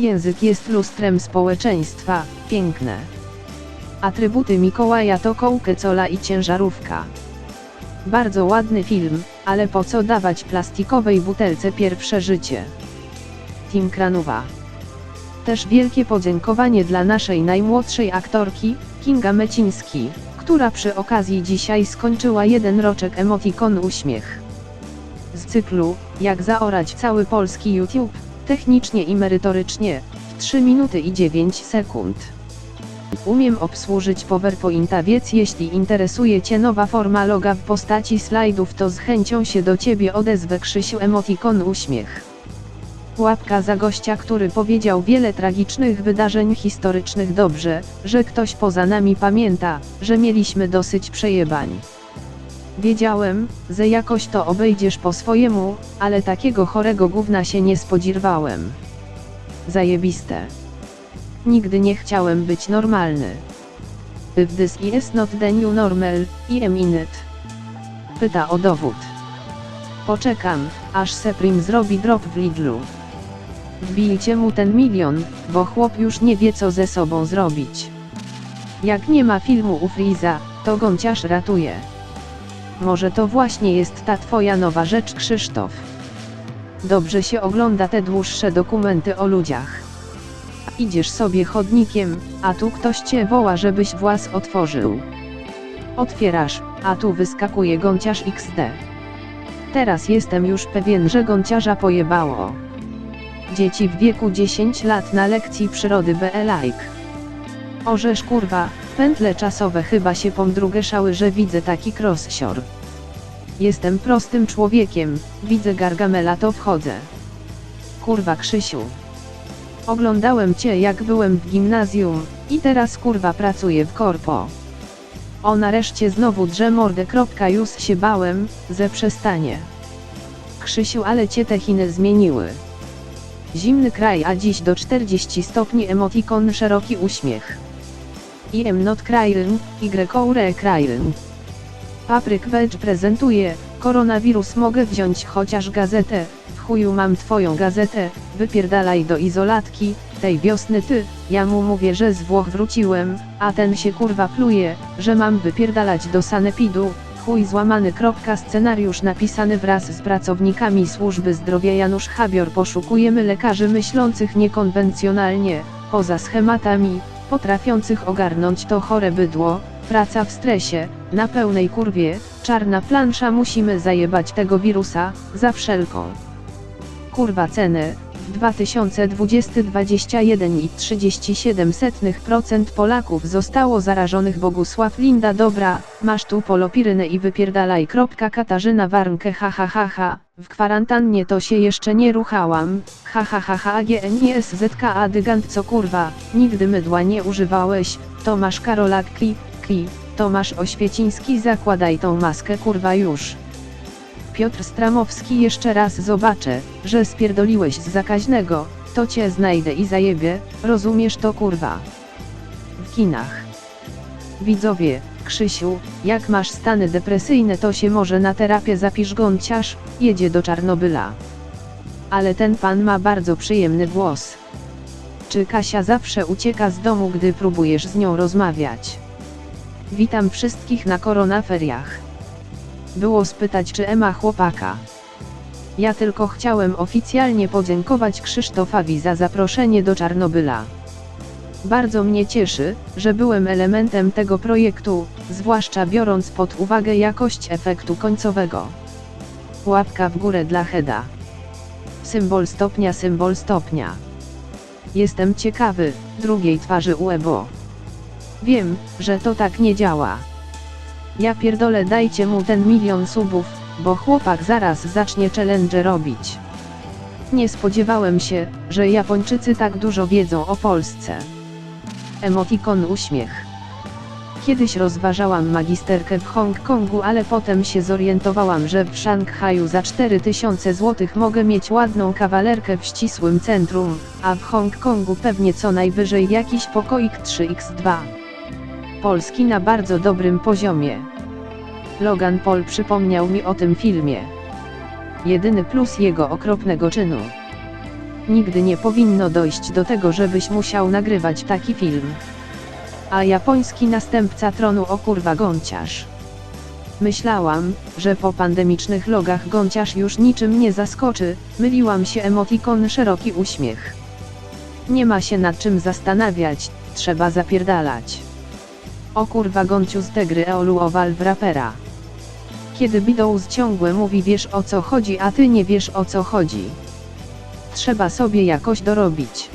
Język jest lustrem społeczeństwa, piękne. Atrybuty Mikołaja to kołkę cola i ciężarówka. Bardzo ładny film, ale po co dawać plastikowej butelce pierwsze życie? Tim Kranuwa. Też wielkie podziękowanie dla naszej najmłodszej aktorki, Kinga Meciński, która przy okazji dzisiaj skończyła jeden roczek emotikon uśmiech. Z cyklu, jak zaorać cały polski YouTube, technicznie i merytorycznie, w 3 minuty i 9 sekund. Umiem obsłużyć PowerPointa więc jeśli interesuje Cię nowa forma loga w postaci slajdów to z chęcią się do Ciebie odezwę Krzysiu emotikon uśmiech. Łapka za gościa, który powiedział wiele tragicznych wydarzeń historycznych dobrze, że ktoś poza nami pamięta, że mieliśmy dosyć przejebań. Wiedziałem, że jakoś to obejdziesz po swojemu, ale takiego chorego gówna się nie spodziewałem. Zajebiste. Nigdy nie chciałem być normalny. If this is not the new normal, I am in it. Pyta o dowód. Poczekam, aż Seprim zrobi drop w Lidlu. Wbijcie mu ten milion, bo chłop już nie wie co ze sobą zrobić. Jak nie ma filmu u Friza, to gąciarz ratuje. Może to właśnie jest ta twoja nowa rzecz Krzysztof. Dobrze się ogląda te dłuższe dokumenty o ludziach. Idziesz sobie chodnikiem, a tu ktoś cię woła żebyś włas otworzył. Otwierasz, a tu wyskakuje gąciarz XD. Teraz jestem już pewien, że gąciarza pojebało. Dzieci w wieku 10 lat na lekcji przyrody BE like. Orzesz kurwa, pętle czasowe chyba się pomdrugeszały, że widzę taki krossior. Jestem prostym człowiekiem, widzę Gargamela to wchodzę. Kurwa Krzysiu. Oglądałem cię jak byłem w gimnazjum, i teraz kurwa pracuję w korpo. O nareszcie znowu drze Już się bałem, ze przestanie. Krzysiu ale cię te Chiny zmieniły. Zimny kraj a dziś do 40 stopni emotikon szeroki uśmiech. I am not crying, y crying. Papryk Welch prezentuje, koronawirus mogę wziąć chociaż gazetę, w chuju mam twoją gazetę, wypierdalaj do izolatki, tej wiosny ty, ja mu mówię, że z Włoch wróciłem, a ten się kurwa pluje, że mam wypierdalać do sanepidu, chuj złamany. Scenariusz napisany wraz z pracownikami służby zdrowia Janusz Habior poszukujemy lekarzy myślących niekonwencjonalnie, poza schematami, potrafiących ogarnąć to chore bydło, praca w stresie, na pełnej kurwie, czarna plansza musimy zajebać tego wirusa, za wszelką. Kurwa cenę, w 2020 21,37% Polaków zostało zarażonych Bogusław Linda dobra, masz tu polopirynę i wypierdalaj. Katarzyna Warnke ha ha ha ha, w kwarantannie to się jeszcze nie ruchałam, ha ha ha ha GNISZK Dygant co kurwa, nigdy mydła nie używałeś, Tomasz Karolak kli, kli, Tomasz Oświeciński zakładaj tą maskę kurwa już. Piotr Stramowski jeszcze raz zobaczę, że spierdoliłeś z zakaźnego, to cię znajdę i zajebie, rozumiesz to kurwa. W kinach. Widzowie, Krzysiu, jak masz stany depresyjne to się może na terapię zapisz gąciarz, jedzie do Czarnobyla. Ale ten pan ma bardzo przyjemny głos. Czy Kasia zawsze ucieka z domu gdy próbujesz z nią rozmawiać? Witam wszystkich na koronaferiach. Było spytać czy Ema chłopaka. Ja tylko chciałem oficjalnie podziękować Krzysztofowi za zaproszenie do Czarnobyla. Bardzo mnie cieszy, że byłem elementem tego projektu, zwłaszcza biorąc pod uwagę jakość efektu końcowego. Łapka w górę dla Heda. Symbol stopnia, symbol stopnia. Jestem ciekawy, drugiej twarzy Uebo. Wiem, że to tak nie działa. Ja pierdolę dajcie mu ten milion subów, bo chłopak zaraz zacznie challenge robić. Nie spodziewałem się, że Japończycy tak dużo wiedzą o Polsce. Emotikon uśmiech. Kiedyś rozważałam magisterkę w Hongkongu, ale potem się zorientowałam, że w Szanghaju za 4000 zł mogę mieć ładną kawalerkę w ścisłym centrum, a w Hongkongu pewnie co najwyżej jakiś pokoik 3x2. Polski na bardzo dobrym poziomie. Logan Paul przypomniał mi o tym filmie. Jedyny plus jego okropnego czynu. Nigdy nie powinno dojść do tego, żebyś musiał nagrywać taki film. A japoński następca tronu o kurwa gąciarz. Myślałam, że po pandemicznych logach gąciarz już niczym nie zaskoczy, myliłam się emotikon szeroki uśmiech. Nie ma się nad czym zastanawiać, trzeba zapierdalać. O kurwa gąciu z te gry eoluowal w rapera. Kiedy Beatles ciągłe mówi wiesz o co chodzi a ty nie wiesz o co chodzi. Trzeba sobie jakoś dorobić.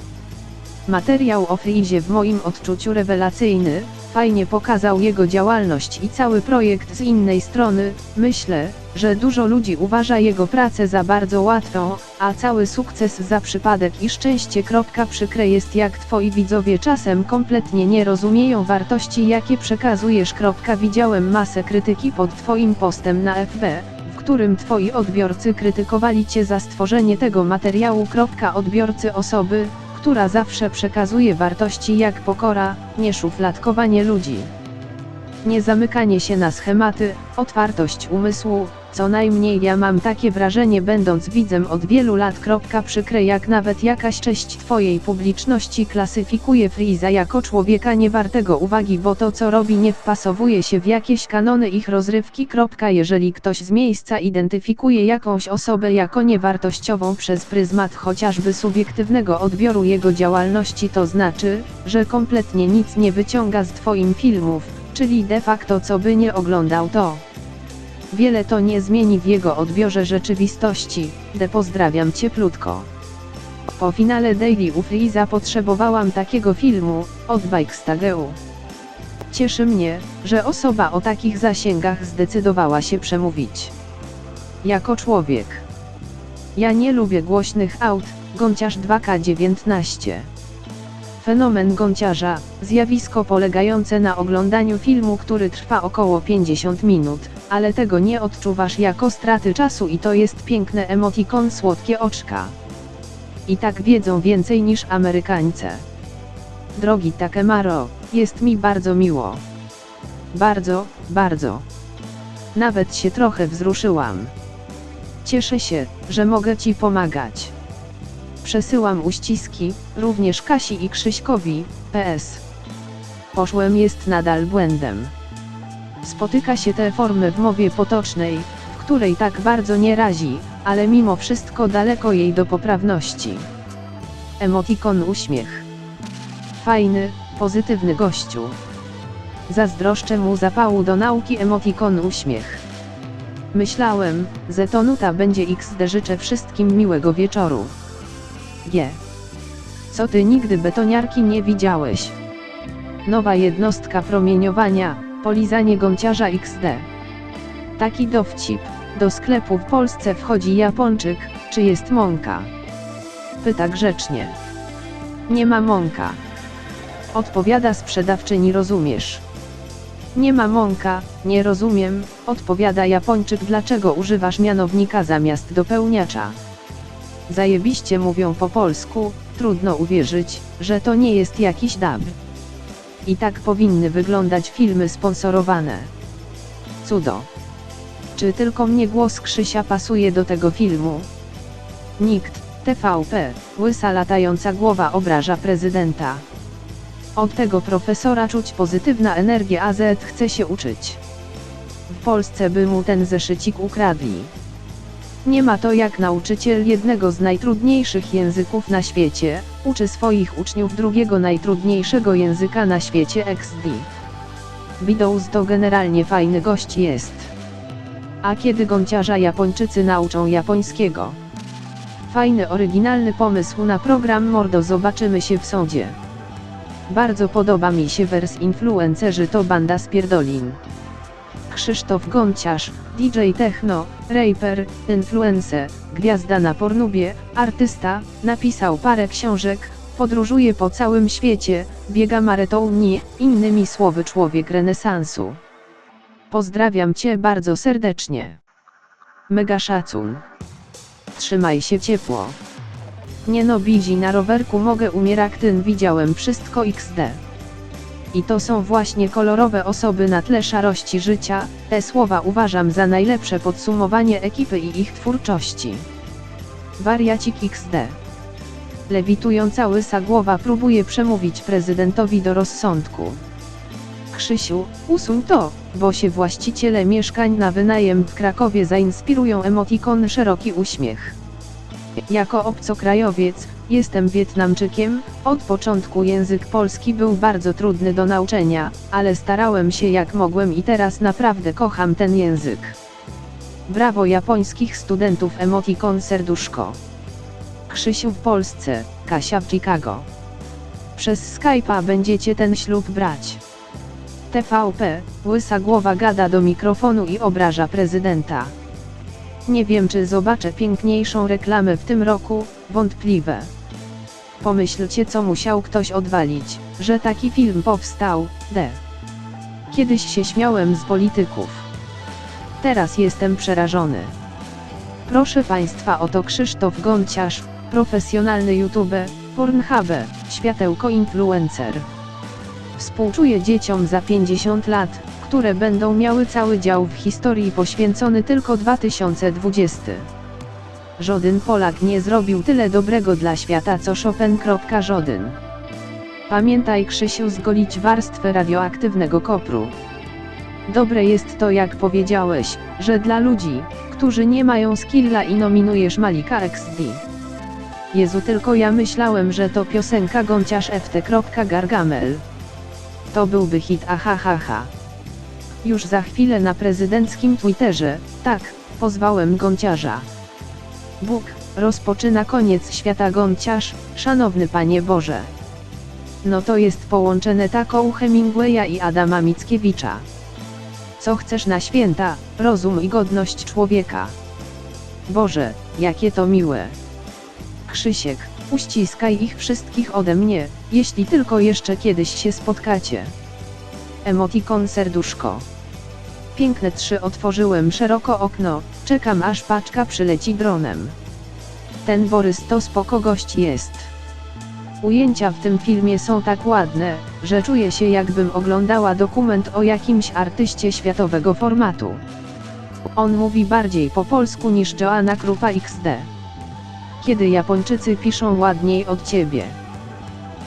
Materiał o Freezie w moim odczuciu rewelacyjny, fajnie pokazał jego działalność i cały projekt z innej strony, myślę, że dużo ludzi uważa jego pracę za bardzo łatwą, a cały sukces za przypadek i szczęście. Przykre jest jak twoi widzowie czasem kompletnie nie rozumieją wartości jakie przekazujesz. Widziałem masę krytyki pod twoim postem na FB, którym twoi odbiorcy krytykowali cię za stworzenie tego materiału. Odbiorcy osoby, która zawsze przekazuje wartości jak pokora, nie szufladkowanie ludzi. Nie zamykanie się na schematy, otwartość umysłu, co najmniej ja mam takie wrażenie będąc widzem od wielu lat. Przykre jak nawet jakaś część twojej publiczności klasyfikuje Freeza jako człowieka niewartego uwagi bo to co robi nie wpasowuje się w jakieś kanony ich rozrywki. Jeżeli ktoś z miejsca identyfikuje jakąś osobę jako niewartościową przez pryzmat chociażby subiektywnego odbioru jego działalności to znaczy, że kompletnie nic nie wyciąga z twoim filmów, czyli de facto co by nie oglądał to. Wiele to nie zmieni w jego odbiorze rzeczywistości, de pozdrawiam cieplutko. Po finale Daily u Freeza potrzebowałam takiego filmu, od Bikestageu. Cieszy mnie, że osoba o takich zasięgach zdecydowała się przemówić. Jako człowiek. Ja nie lubię głośnych aut, Gąciarz 2K19. Fenomen gąciarza, zjawisko polegające na oglądaniu filmu, który trwa około 50 minut, ale tego nie odczuwasz jako straty czasu i to jest piękne emotikon słodkie oczka. I tak wiedzą więcej niż Amerykańce. Drogi Takemaro, jest mi bardzo miło. Bardzo, bardzo. Nawet się trochę wzruszyłam. Cieszę się, że mogę Ci pomagać. Przesyłam uściski, również Kasi i Krzyśkowi, PS. Poszłem jest nadal błędem. Spotyka się te formy w mowie potocznej, w której tak bardzo nie razi, ale mimo wszystko daleko jej do poprawności. Emotikon uśmiech. Fajny, pozytywny gościu. Zazdroszczę mu zapału do nauki emotikon uśmiech. Myślałem, że to nuta będzie XD życzę wszystkim miłego wieczoru. Co ty nigdy betoniarki nie widziałeś? Nowa jednostka promieniowania, polizanie gąciarza XD. Taki dowcip. Do sklepu w Polsce wchodzi Japończyk, czy jest mąka? Pyta grzecznie. Nie ma mąka. Odpowiada sprzedawczyni rozumiesz. Nie ma mąka, nie rozumiem, odpowiada Japończyk dlaczego używasz mianownika zamiast dopełniacza. Zajebiście mówią po polsku, trudno uwierzyć, że to nie jest jakiś dub. I tak powinny wyglądać filmy sponsorowane. Cudo. Czy tylko mnie głos Krzysia pasuje do tego filmu? Nikt, TVP, łysa latająca głowa obraża prezydenta. Od tego profesora czuć pozytywna energia AZ chce się uczyć. W Polsce by mu ten zeszycik ukradli. Nie ma to jak nauczyciel jednego z najtrudniejszych języków na świecie, uczy swoich uczniów drugiego najtrudniejszego języka na świecie XD. Beatles to generalnie fajny gość jest. A kiedy gąciarza Japończycy nauczą japońskiego? Fajny oryginalny pomysł na program Mordo zobaczymy się w sądzie. Bardzo podoba mi się wers influencerzy to banda spierdolin. Krzysztof Gąciarz, DJ Techno, raper, influencer, gwiazda na pornubie, artysta, napisał parę książek, podróżuje po całym świecie, biega maratonie, innymi słowy człowiek renesansu. Pozdrawiam Cię bardzo serdecznie. Mega szacun. Trzymaj się ciepło. Nie no na rowerku mogę umieraktyn widziałem wszystko XD. I to są właśnie kolorowe osoby na tle szarości życia, te słowa uważam za najlepsze podsumowanie ekipy i ich twórczości. Wariacik XD. lewitująca łysa głowa próbuje przemówić prezydentowi do rozsądku. Krzysiu, usuń to, bo się właściciele mieszkań na wynajem w Krakowie zainspirują emotikon szeroki uśmiech. Jako obcokrajowiec, jestem Wietnamczykiem, od początku język polski był bardzo trudny do nauczenia, ale starałem się jak mogłem i teraz naprawdę kocham ten język. Brawo japońskich studentów emotikon serduszko. Krzysiu w Polsce, Kasia w Chicago. Przez Skype'a będziecie ten ślub brać. TVP, łysa głowa gada do mikrofonu i obraża prezydenta. Nie wiem czy zobaczę piękniejszą reklamę w tym roku, wątpliwe. Pomyślcie co musiał ktoś odwalić, że taki film powstał, d. Kiedyś się śmiałem z polityków. Teraz jestem przerażony. Proszę Państwa oto Krzysztof Gonciarz, profesjonalny YouTube, Pornhub, światełko influencer. Współczuję dzieciom za 50 lat, które będą miały cały dział w historii poświęcony tylko 2020. Żaden Polak nie zrobił tyle dobrego dla świata co Chopin. Żaden. Pamiętaj Krzysiu zgolić warstwę radioaktywnego kopru. Dobre jest to jak powiedziałeś, że dla ludzi, którzy nie mają skilla i nominujesz Malika XD. Jezu tylko ja myślałem, że to piosenka Gonciarz FT. Gargamel. To byłby hit ahahaha. Już za chwilę na prezydenckim Twitterze, tak, pozwałem Gonciarza. Bóg, rozpoczyna koniec świata Gonciarz, szanowny Panie Boże. No to jest połączone taką Hemingwaya i Adama Mickiewicza. Co chcesz na święta, rozum i godność człowieka. Boże, jakie to miłe. Krzysiek, uściskaj ich wszystkich ode mnie, jeśli tylko jeszcze kiedyś się spotkacie. Emotikon serduszko. Piękne trzy otworzyłem szeroko okno, czekam aż paczka przyleci dronem. Ten Borys to spoko gość jest. Ujęcia w tym filmie są tak ładne, że czuję się jakbym oglądała dokument o jakimś artyście światowego formatu. On mówi bardziej po polsku niż Joanna Krupa XD. Kiedy Japończycy piszą ładniej od ciebie.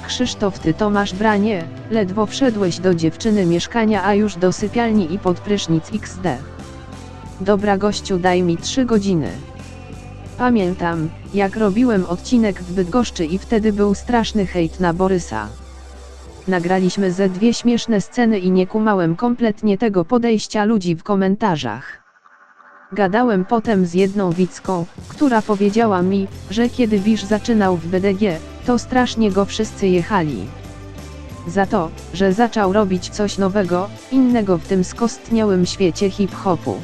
Krzysztof ty to masz branie, ledwo wszedłeś do dziewczyny mieszkania a już do sypialni i pod prysznic XD. Dobra gościu daj mi 3 godziny. Pamiętam, jak robiłem odcinek w Bydgoszczy i wtedy był straszny hejt na Borysa. Nagraliśmy ze dwie śmieszne sceny i nie kumałem kompletnie tego podejścia ludzi w komentarzach. Gadałem potem z jedną widzką, która powiedziała mi, że kiedy Wisz zaczynał w BDG, to strasznie go wszyscy jechali. Za to, że zaczął robić coś nowego, innego w tym skostniałym świecie hip-hopu.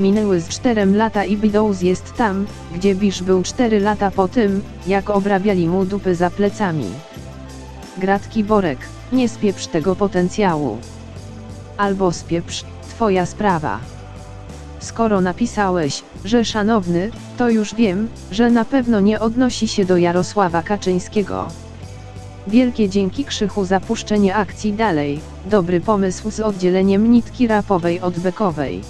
Minęły z 4 lata i Beatles jest tam, gdzie Bisz był 4 lata po tym, jak obrabiali mu dupy za plecami. Gratki Borek, nie spieprz tego potencjału. Albo spieprz, twoja sprawa. Skoro napisałeś, że szanowny, to już wiem, że na pewno nie odnosi się do Jarosława Kaczyńskiego. Wielkie dzięki Krzychu za puszczenie akcji dalej, dobry pomysł z oddzieleniem nitki rapowej od bekowej.